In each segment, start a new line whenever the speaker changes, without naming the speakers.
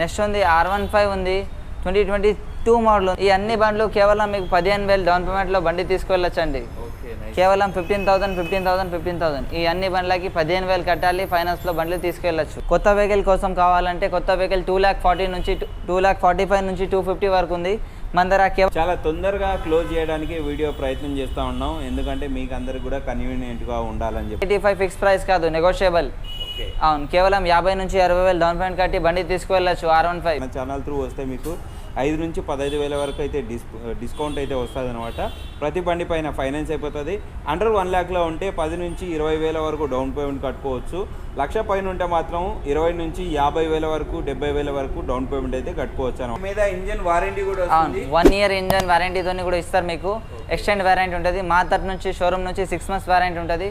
Next ఉంది R one five ఉంది. Twenty twenty two model. ఈ అన్ని బండ్లు కేవలం మీకు పదిహేను వేలు డౌన్ పేమెంట్లో బండి తీసుకెళ్ళొచ్చండి కేవలం fifteen thousand fifteen thousand fifteen thousand. ఈ అన్ని బండ్లకి పదిహేను వేలు కట్టాలి ఫైనాన్స్లో బండ్లు తీసుకెళ్ళచ్చు కొత్త వెహికల్ కోసం కావాలంటే కొత్త వెహికల్ టూ ల్యాక్ ఫార్టీ నుంచి టూ ల్యాక్ ఫార్టీ ఫైవ్ నుంచి టూ ఫిఫ్టీ వరకు ఉంది. మన దగ్గర
చాలా తొందరగా క్లోజ్ చేయడానికి వీడియో ప్రయత్నం చేస్తూ ఉన్నాం. ఎందుకంటే మీకు అందరికి కూడా కన్వీనియంట్గా ఉండాలని చెప్పి.
ఎయిటీ ఫైవ్ ఫిక్స్ ప్రైస్ కాదు నెగోషియబుల్ అవును కేవలం యాభై నుంచి అరవై వేలు డౌన్ పేమెంట్ కట్టి బండి తీసుకువెళ్ళచ్చు ఆర్ వన్ ఫైవ్
మన ఛానల్ త్రూ వస్తే మీకు ఐదు నుంచి పదహైదు వేల వరకు అయితే డిస్ డిస్కౌంట్ అయితే వస్తుంది అనమాట ప్రతి బండి పైన ఫైనాన్స్ అయిపోతుంది. అండర్ వన్ ల్యాక్లో ఉంటే పది నుంచి ఇరవై వేల వరకు డౌన్ పేమెంట్ కట్టుకోవచ్చు. లక్ష పైన ఉంటే మాత్రం ఇరవై నుంచి యాభై వేల వరకు డెబ్బై వేల వరకు డౌన్ పేమెంట్ అయితే కట్టుకోవచ్చు అనమాట మీద ఇంజన్ వారంటీ కూడా
వన్ ఇయర్ ఇంజన్ వారంటీతో కూడా ఇస్తారు మీకు. ఎక్స్టెండ్ వారంటీ ఉంటుంది. మా తరపు నుంచి షోరూమ్ నుంచి సిక్స్ మంత్స్ వారంటీ ఉంటుంది.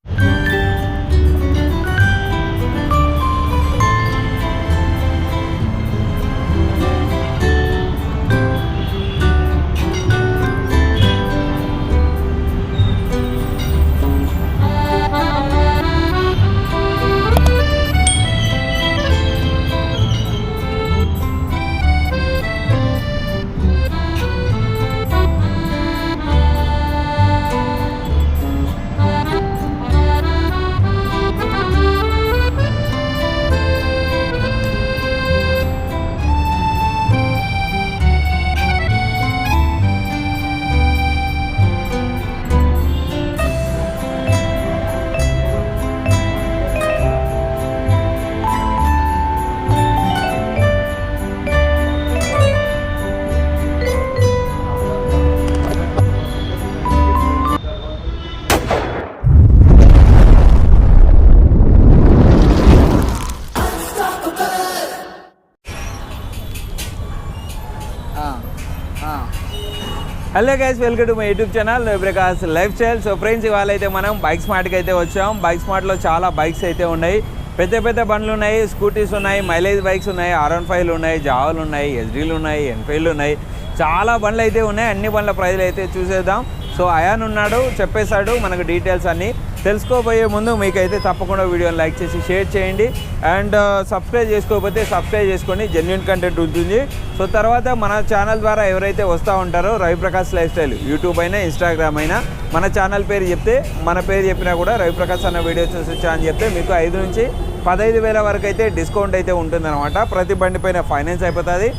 hello guys welcome to my YouTube channel Prakash lifestyle so friends ఇవాళ అయితే మనం బైక్ స్మార్ట్కి అయితే వచ్చాం. బైక్ స్మార్ట్లో చాలా బైక్స్ అయితే ఉన్నాయి. పెద్ద పెద్ద బండ్లు ఉన్నాయి స్కూటీస్ ఉన్నాయి మైలేజ్ బైక్స్ ఉన్నాయి ఆర్ వన్ ఫైవ్లు ఉన్నాయి జావాలు ఉన్నాయి ఎస్డీలు ఉన్నాయి ఎన్ఫైల్లు ఉన్నాయి. చాలా బండ్లు అయితే ఉన్నాయి. అన్ని బండ్ల ప్రైజ్లు అయితే చూసేద్దాం. సో అయాన్ ఉన్నాడు చెప్పేశాడు మనకు డీటెయిల్స్ అన్నీ. తెలుసుకోబోయే ముందు మీకైతే తప్పకుండా వీడియోని లైక్ చేసి షేర్ చేయండి. అండ్ సబ్స్క్రైబ్ చేసుకోకపోతే సబ్స్క్రైబ్ చేసుకోండి జెన్యున్ కంటెంట్ ఉంటుంది. సో తర్వాత మన ఛానల్ ద్వారా ఎవరైతే వస్తూ ఉంటారో రవిప్రకాష్ లైఫ్ స్టైల్ యూట్యూబ్ అయినా ఇన్స్టాగ్రామ్ అయినా మన ఛానల్ పేరు చెప్తే మన పేరు చెప్పినా కూడా రవిప్రకాష్ అన్న వీడియో చూసొచ్చా అని చెప్తే మీకు ఐదు నుంచి పదహైదు వేల వరకు అయితే డిస్కౌంట్ అయితే ఉంటుందన్నమాట. ప్రతి బండి పైన ఫైనాన్స్ అయిపోతుంది.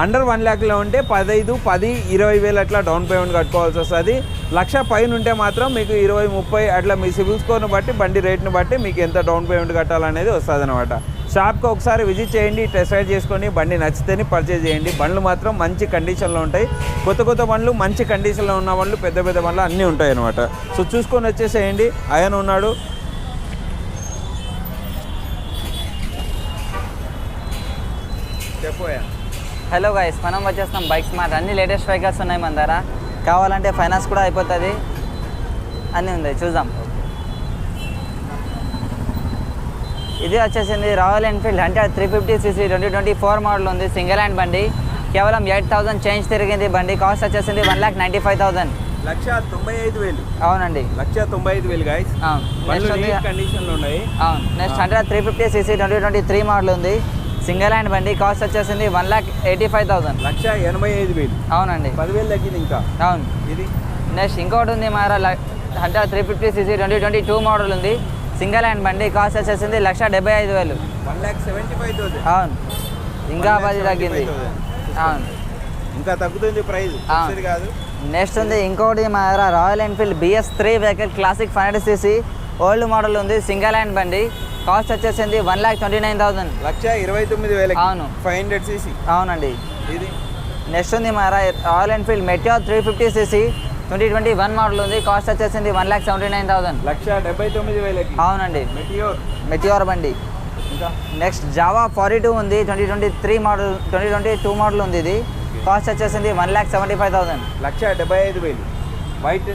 అండర్ వన్ ల్యాక్లో ఉంటే పదహైదు పది ఇరవై వేలు అట్లా డౌన్ పేమెంట్ కట్టుకోవాల్సి వస్తుంది. లక్ష పైన ఉంటే మాత్రం మీకు ఇరవై ముప్పై అట్లా మీ సివిల్ స్కోర్ని బట్టి బండి రేట్ని బట్టి మీకు ఎంత డౌన్ పేమెంట్ కట్టాలనేది వస్తుంది అనమాట షాప్కి ఒకసారి విజిట్ చేయండి టెస్ట్ రైడ్ చేసుకొని బండి నచ్చితేనే పర్చేజ్ చేయండి. బండ్లు మాత్రం మంచి కండిషన్లో ఉంటాయి. కొత్త కొత్త బండ్లు మంచి కండిషన్లో ఉన్న బండ్లు పెద్ద పెద్ద బండ్లు అన్నీ ఉంటాయి అనమాట సో చూసుకొని వచ్చేసేయండి. ఆయన ఉన్నాడు. చెప్పోయా
హలో గైస్ మనం వచ్చేస్తాం బైక్ స్మార్ట్. అన్ని లేటెస్ట్ వెహికల్స్ ఉన్నాయి మన దగ్గర. కావాలంటే ఫైనాన్స్ కూడా అయిపోతుంది. అన్నీ ఉంది చూద్దాం. ఇది వచ్చేసింది రాయల్ ఎన్ఫీల్డ్ అంటే three fifty CC twenty twenty four model ఉంది సింగిల్ హ్యాండ్ బండి. కేవలం ఎయిట్ థౌసండ్ చేంజ్ తిరిగింది బండి. కాస్ట్ వచ్చేసింది one lakh ninety five thousand
లక్ష తొంభై ఐదు వేలు.
అవునండి.
లక్ష తొంభై ఐదు వేలు గాయస్ కండిషన్లో ఉన్నాయి.
అవును. Next hundred three fifty CC twenty twenty three model ఉంది. సింగిల్ హ్యాండ్ బండి. కాస్ట్ వచ్చేసింది one lakh eighty five thousand.
లక్ష ఎనభై ఐదు వేలు.
అవునండి.
పదివేలు తగ్గింది ఇంకా.
అవును.
ఇది?
నెక్స్ట్ ఇంకోటి ఉంది మారా hundred three fifty CC twenty twenty two model ఉంది. సింగిల్ హ్యాండ్ బండి కాస్ట్ వచ్చేసింది లక్ష డెబ్బై ఐదు వేలు.
One lakh seventy five thousand.
అవును. ఇంకా పది తగ్గింది. అవును.
ఇంకా తగ్గుతుంది ప్రైస్. కాదు.
నెక్స్ట్ ఉంది ఇంకోటి మా Royal Enfield BS three vehicle classic five hundred CC old model ఉంది సింగిల్ హ్యాండ్ బండి. కాస్ట్ వచ్చేసింది one lakh twenty nine thousand.
లక్ష ఇరవై తొమ్మిది వేలకి
అవును.
Five hundred CC.
అవునండి.
ఇది?
నెక్స్ట్ ఉంది మా Royal Enfield Meteor three fifty CC twenty twenty one model ఉంది. కాస్ట్ వచ్చేసింది one lakh seventy nine thousand.
లక్ష డెబ్బై తొమ్మిది వేలకి.
అవునండి.
మెటియోర్.
మెటియోర్ బండి.
ఇంకా?
నెక్స్ట్ జావా ఫార్టీ టూ ఉంది twenty twenty three model twenty twenty two model ఉంది ఇది. కాస్ట్ వచ్చేసింది one lakh seventy five thousand.
లక్ష డెబ్బై ఐదు వేలు. White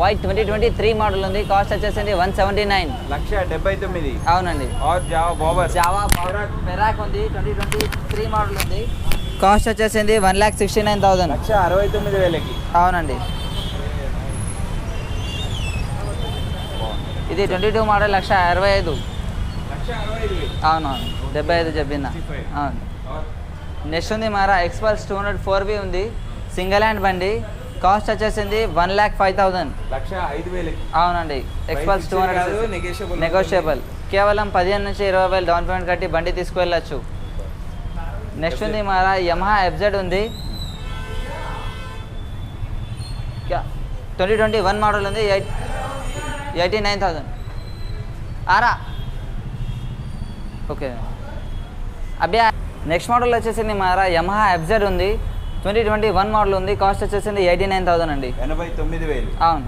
white twenty twenty three model ఉంది. కాస్ట్ వచ్చేసింది వన్ సెవెంటీ నైన్
లక్ష డెబ్బై తొమ్మిది.
అవునండి.
జావా
పెరాక్ ఉంది. ట్వంటీ ట్వంటీ త్రీ మోడల్ ఉంది. కాస్ట్ వచ్చేసింది one lakh sixty nine thousand
లక్ష అరవై తొమ్మిది వేలకి.
అవునండి. ఇది ట్వంటీ టూ మోడల్ లక్ష అరవై ఐదు అవునవును. డెబ్బై ఐదు చెప్పిందా అవును. నెక్స్ట్ ఉంది మారా Xpulse two hundred four B ఉంది. సింగిల్ హ్యాండ్ బండి. కాస్ట్ వచ్చేసింది వన్ ల్యాక్ ఫైవ్ థౌసండ్. అవునండి. ఎక్స్పల్స్ టూ హండ్రెడ్ నెగోషియబుల్ కేవలం పదిహేను నుంచి ఇరవై వేలు డౌన్ పేమెంట్ కట్టి బండి తీసుకువెళ్ళచ్చు. నెక్స్ట్ ఉంది మారా యమహా ఎఫ్జెడ్ ఉంది. ట్వంటీ ట్వంటీ వన్ మోడల్ ఉంది ఎయిట్ ఎయిటీ నైన్ థౌజండ్ ఆరా. ఓకే. అబ్బా నెక్స్ట్ మోడల్ వచ్చేసింది మారా యమహా ఎఫ్జెడ్ ఉంది. ట్వంటీ ట్వంటీ వన్ మోడల్ ఉంది. కాస్ట్ వచ్చేసింది ఎయిటీ నైన్ థౌసండ్ అండి.
ఎనభై తొమ్మిది వేలు.
అవును.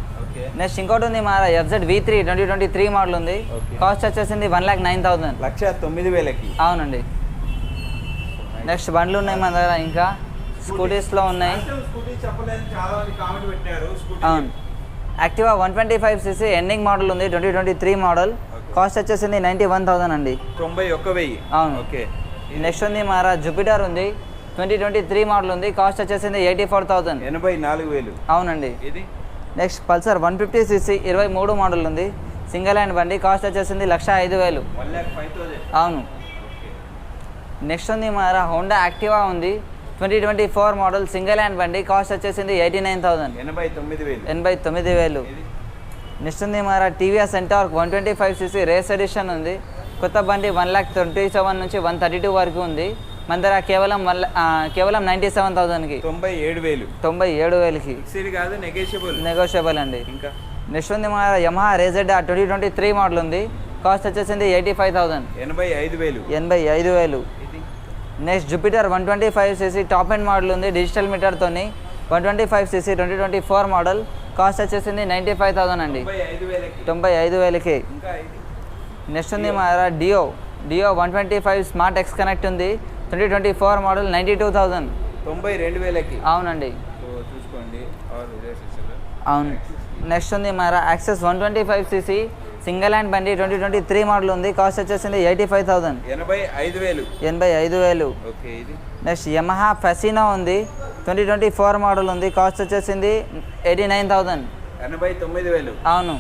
నెక్స్ట్ ఇంకోటి ఉంది మా FZ V three twenty twenty three model ఉంది. కాస్ట్ వచ్చేసింది వన్ ల్యాక్ నైన్ థౌసండ్.
లక్ష తొమ్మిది వేలకి.
అవునండి. నెక్స్ట్ బండ్లు ఉన్నాయి మన దగ్గర ఇంకా. స్కూటీస్లో ఉన్నాయి. అవును. Activa one twenty five CC ending model ఉంది twenty twenty three model. Cost వచ్చేసింది నైంటీ వన్ థౌసండ్ అండి.
తొంభై ఒక్క వెయ్యి.
అవును.
ఓకే.
నెక్స్ట్ ఉంది మారా జూపిటర్ ఉంది. ట్వంటీ ట్వంటీ త్రీ మోడల్ ఉంది. కాస్ట్ వచ్చేసింది ఎయిటీ ఫోర్ థౌసండ్.
ఎనభై నాలుగు వేలు.
అవునండి.
ఇది?
Next Pulsar one fifty CC ఇరవై మూడు మోడల్ ఉంది. సింగిల్ హ్యాండ్ బండి కాస్ట్ వచ్చేసింది లక్ష ఐదు వేలు. అవును. నెక్స్ట్ ఉంది మన హోండా యాక్టివా ఉంది. Twenty twenty four model single hand బండి కాస్ట్ వచ్చేసింది ఎయిటీ నైన్ థౌసండ్.
ఎనభై తొమ్మిది వేలు.
ఎనభై తొమ్మిది వేలు. నెక్స్ట్ ఉంది మన TVS Ntorq one twenty five CC race edition ఉంది. కొత్త బండి వన్ ల్యాక్ ట్వంటీ సెవెన్ నుంచి వన్ థర్టీ టూ వరకు ఉంది. మన దగ్గర కేవలం వన్ కేవలం నైంటీ సెవెన్ థౌసండ్కి?
తొంభై ఏడు వేలు.
తొంభై ఏడు వేలకి.
ఫిక్స్డ్ కాదు నెగోషియబుల్
నెగోషియబుల్ అండి.
ఇంకా?
నెక్స్ట్ ఉంది మన Yamaha RayZR twenty twenty three model ఉంది కాస్ట్ వచ్చేసింది ఎయిటీ ఫైవ్ థౌసండ్.
ఎనభై ఐదు వేలు.
ఎనభై ఐదు వేలు. Next Jupiter one twenty five CC top end model ఉంది digital మీటర్తోని one twenty five CC twenty twenty four model. Cost వచ్చేసింది నైంటీ ఫైవ్ థౌసండ్ అండి.
తొంభై ఐదు వేలకి.
నెక్స్ట్ ఉంది మా Dio Dio one twenty five smart X connect ఉంది. Twenty twenty four model ninety two thousand
తొంభై రెండు వేలకి.
అవునండి.
చూసుకోండి.
అవును. నెక్స్ట్ ఉంది మా Access one twenty five CC single hand బండి ట్వంటీ ట్వంటీ త్రీ మోడల్ ఉంది. కాస్ట్ వచ్చేసింది ఎయిటీ ఫైవ్ థౌసండ్
ఎనభై ఐదు వేలు.
ఎనభై ఐదు వేలు.
ఓకే ఇది?
నెక్స్ట్ యమహా ఫెసినో ఉంది. ట్వంటీ ట్వంటీ ఫోర్ మోడల్ ఉంది. కాస్ట్ వచ్చేసింది ఎయిటీ నైన్ థౌజండ్
ఎనభై తొమ్మిది వేలు.
అవును.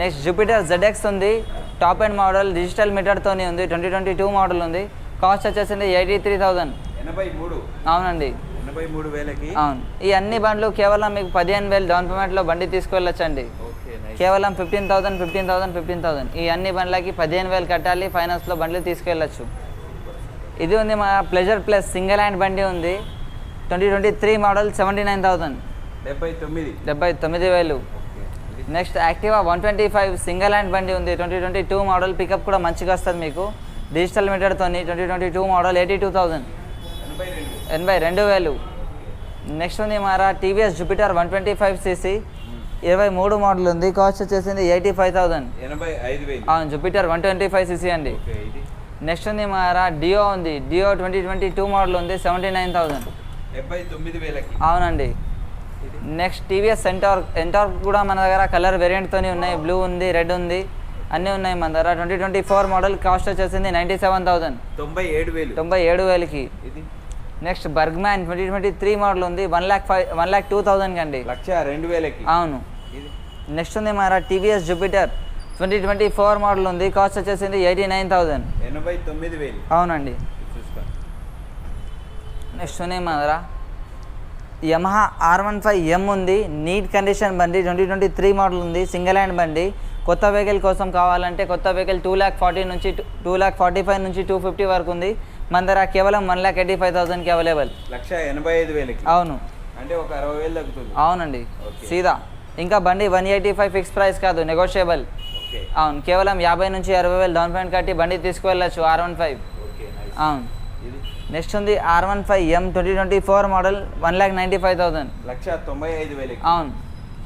నెక్స్ట్ జూపిటర్ జెడ్ఎక్స్ ఉంది. టాప్ అండ్ మోడల్ డిజిటల్ మీటర్తోని ఉంది. ట్వంటీ ట్వంటీ టూ మోడల్ ఉంది. కాస్ట్ వచ్చేసింది ఎయిటీ త్రీ థౌజండ్.
ఎనభై మూడు.
అవునండి.
ఎనభై మూడు వేలకి.
అవును. ఈ అన్ని బండ్లు కేవలం మీకు పదిహేను వేలు డౌన్ పేమెంట్లో బండి తీసుకువెళ్ళొచ్చండి. కేవలం fifteen thousand fifteen thousand fifteen thousand ఈ అన్ని బండ్లకి పదిహేను వేలు కట్టాలి ఫైనాన్స్లో బండ్లు తీసుకెళ్ళచ్చు. ఇది ఉంది మా ప్లెజర్ ప్లస్ సింగిల్ హ్యాండ్ బండి ఉంది. Twenty twenty three model seventy nine thousand
డెబ్బై తొమ్మిది.
డెబ్బై తొమ్మిది వేలు. Next Activa one twenty five single hand బండి ఉంది. Twenty twenty two model pickup కూడా మంచిగా వస్తుంది మీకు. Digital మీటర్తోని twenty twenty two model eighty two thousand
ఎనభై రెండు
వేలు. నెక్స్ట్ ఉంది మారా TVS Jupiter one twenty five CC. ఇరవై మూడు మోడల్ ఉంది. కాస్ట్ వచ్చేసింది ఎయిటీ ఫైవ్ థౌసండ్ అవును Jupiter one twenty five CC అండి. నెక్స్ట్ ఉంది మారా డియో ఉంది. Dio twenty twenty two model ఉంది సెవెంటీ నైన్ థౌసండ్ అవునండి. నెక్స్ట్ టీవీఎస్ ఎంటార్క్ ఎంటార్క్ కూడా మన దగ్గర కలర్ వేరియంట్తోని ఉన్నాయి. బ్లూ ఉంది రెడ్ ఉంది. అన్నీ ఉన్నాయి మన దగ్గర. Twenty twenty four model cost వచ్చేసింది నైంటీ సెవెన్ థౌసండ్.
తొంభై ఏడు వేలు.
తొంభై ఏడు వేలకి.
ఇది?
Next Burgman twenty twenty three model ఉంది one lakh five one lakh two థౌసండ్కి అండి
లక్ష రెండు వేలకి.
అవును. నెక్స్ట్ ఉంది మన TVS Jupiter. Twenty twenty four model ఉంది కాస్ట్ వచ్చేసింది ఎయిటీ నైన్ థౌసండ్.
ఎనభై తొమ్మిది వేలు.
అవునండి. నెక్స్ట్ ఉన్నాయి మన దగ్గర. Yamaha R one five M ఉంది నీట్ కండిషన్ బండి ట్వంటీ ట్వంటీ త్రీ మోడల్ ఉంది సింగిల్ హ్యాండ్ బండి. కొత్త వెహికల్ కోసం కావాలంటే కొత్త వెహికల్ టూ ల్యాక్ ఫార్టీ నుంచి టూ ల్యాక్ ఫార్టీ ఫైవ్ నుంచి టూ ఫిఫ్టీ వరకు ఉంది. మన దగ్గర కేవలం వన్ ల్యాక్ ఎయిటీ ఫైవ్ థౌసండ్కి అవైలబుల్
లక్ష ఎనభై ఐదు వేలకి.
అవును.
అంటే ఒక అరవై వేలు తగ్గుతుంది.
అవునండి. సీదా. ఇంకా బండి one eighty five fix price కాదు నెగోషియబుల్ అవును. కేవలం యాభై నుంచి అరవై వేలు డౌన్ పేమెంట్ కట్టి బండి తీసుకువెళ్ళచ్చు ఆర్ వన్ ఫైవ్ అవును. నెక్స్ట్ ఉంది R one five M twenty twenty four model one lakh ninety five thousand
లక్ష తొంభై ఐదు వేలకి.
అవును.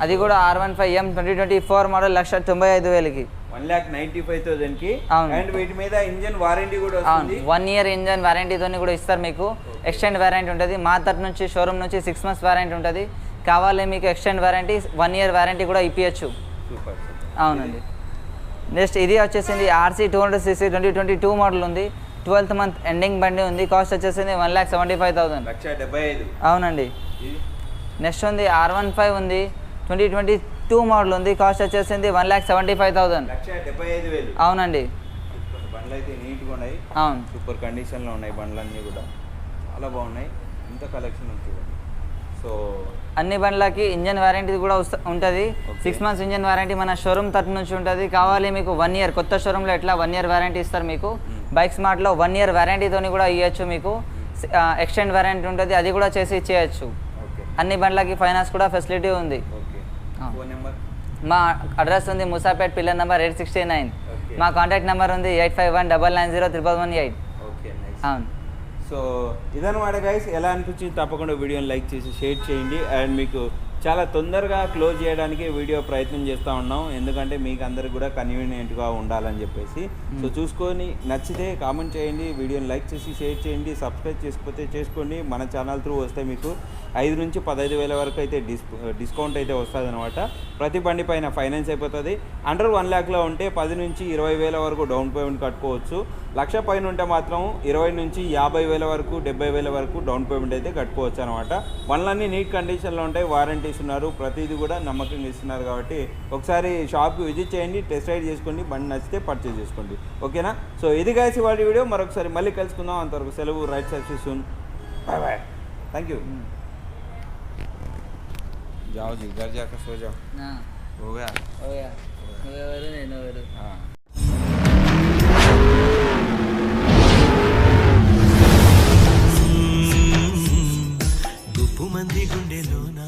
అది కూడా R one five M twenty twenty four model లక్ష తొంభై ఐదు వేలకి.
వన్ ల్యాక్ నైన్టీ ఫైవ్ థౌసండ్కి.
అవును.
అండ్ వీటి మీద ఇంజన్ వారంటీ కూడా
అవును. వన్ ఇయర్ ఇంజన్ వారంటీతో కూడా ఇస్తారు మీకు. ఎక్స్టెండ్ వారంటీ ఉంటుంది. మా తరపు నుంచి షోరూమ్ నుంచి సిక్స్ మంత్స్ వారంటీ ఉంటుంది. కావాలి మీకు extend warranty one year warranty కూడా ఇప్పించచ్చు అవునండి. నెక్స్ట్ ఇది వచ్చేసింది RC two hundred sixty twenty twenty two model ఉంది. ట్వెల్త్ మంత్ ఎండింగ్ బండి ఉంది. కాస్ట్ వచ్చేసింది one lakh seventy five thousand అవునండి. నెక్స్ట్ ఉంది ఆర్ వన్ ఫైవ్ ఉంది. ట్వంటీ ట్వంటీ టూ మోడల్ ఉంది. కాస్ట్ వచ్చేసింది one lakh seventy five thousand. అవునండి.
సూపర్ బండ్లు అయితే నీట్గా ఉన్నాయి.
అవును.
సూపర్ కండిషన్లో ఉన్నాయి బండ్లన్నీ కూడా. చాలా బాగున్నాయి. ఇంత కలెక్షన్ ఉంది సో
అన్ని బండ్లకి ఇంజన్ వారంటీ కూడా ఉంటుంది. సిక్స్ మంత్స్ ఇంజన్ వారంటీ మన షోరూమ్ తరఫు నుంచి ఉంటుంది. కావాలి మీకు వన్ ఇయర్. కొత్త షోరూంలో ఎట్లా వన్ ఇయర్ వారంటీ ఇస్తారు మీకు. బైక్ స్మార్ట్లో వన్ ఇయర్ వారంటీతోని కూడా ఇవ్వచ్చు మీకు. ఎక్స్టెండ్ వారంటీ ఉంటుంది. అది కూడా చేసి ఇచ్చేయచ్చు. అన్ని బండ్లకి ఫైనాన్స్ కూడా ఫెసిలిటీ ఉంది.
ఫోన్ నెంబర్
మా అడ్రస్ ఉంది Musapet pillar number eight sixty nine. మా కాంటాక్ట్ నెంబర్ ఉంది eight five one double nine zero triple one eight. అవును.
సో ఇదన్నమాట గైస్ ఎలా అనిపించింది తప్పకుండా వీడియోని లైక్ చేసి షేర్ చేయండి. అండ్ మీకు చాలా తొందరగా క్లోజ్ చేయడానికి వీడియో ప్రయత్నం చేస్తూ ఉన్నాం. ఎందుకంటే మీకు అందరికి కూడా కన్వీనియంట్గా ఉండాలని చెప్పేసి. సో చూసుకొని నచ్చితే కామెంట్ చేయండి. వీడియోని లైక్ చేసి షేర్ చేయండి. సబ్స్క్రైబ్ చేసుకోతే చేసుకోండి. మన ఛానల్ త్రూ వస్తే మీకు ఐదు నుంచి పదహైదు వేల వరకు అయితే డిస్ డిస్కౌంట్ అయితే వస్తుంది అనమాట ప్రతి బండి పైన ఫైనాన్స్ అయిపోతుంది. అండర్ వన్ ల్యాక్లో ఉంటే పది నుంచి ఇరవై వేల వరకు డౌన్ పేమెంట్ కట్టుకోవచ్చు. లక్ష పైన ఉంటే మాత్రం ఇరవై నుంచి యాభై వేల వరకు డెబ్బై వేల వరకు డౌన్ పేమెంట్ అయితే కట్టుకోవచ్చు అనమాట బండ్లన్నీ నీట్ కండిషన్లో ఉంటాయి. వారంటీస్ ఉన్నారు ప్రతిదీ కూడా నమ్మకంగా ఇస్తున్నారు కాబట్టి ఒకసారి షాప్కి విజిట్ చేయండి. టెస్ట్ రైడ్ చేసుకోండి. బండి నచ్చితే పర్చేజ్ చేసుకోండి. ఓకేనా? సో ఇది కలిసి వాటి వీడియో. మరొకసారి మళ్ళీ కలుసుకుందాం. అంతవరకు సెలవు. Right service bye bye thank you जाओ जी घर जाकर सो जाओ ना हो गया
हो गया हो गया नहीं ना हो हाँ గుండెలోనా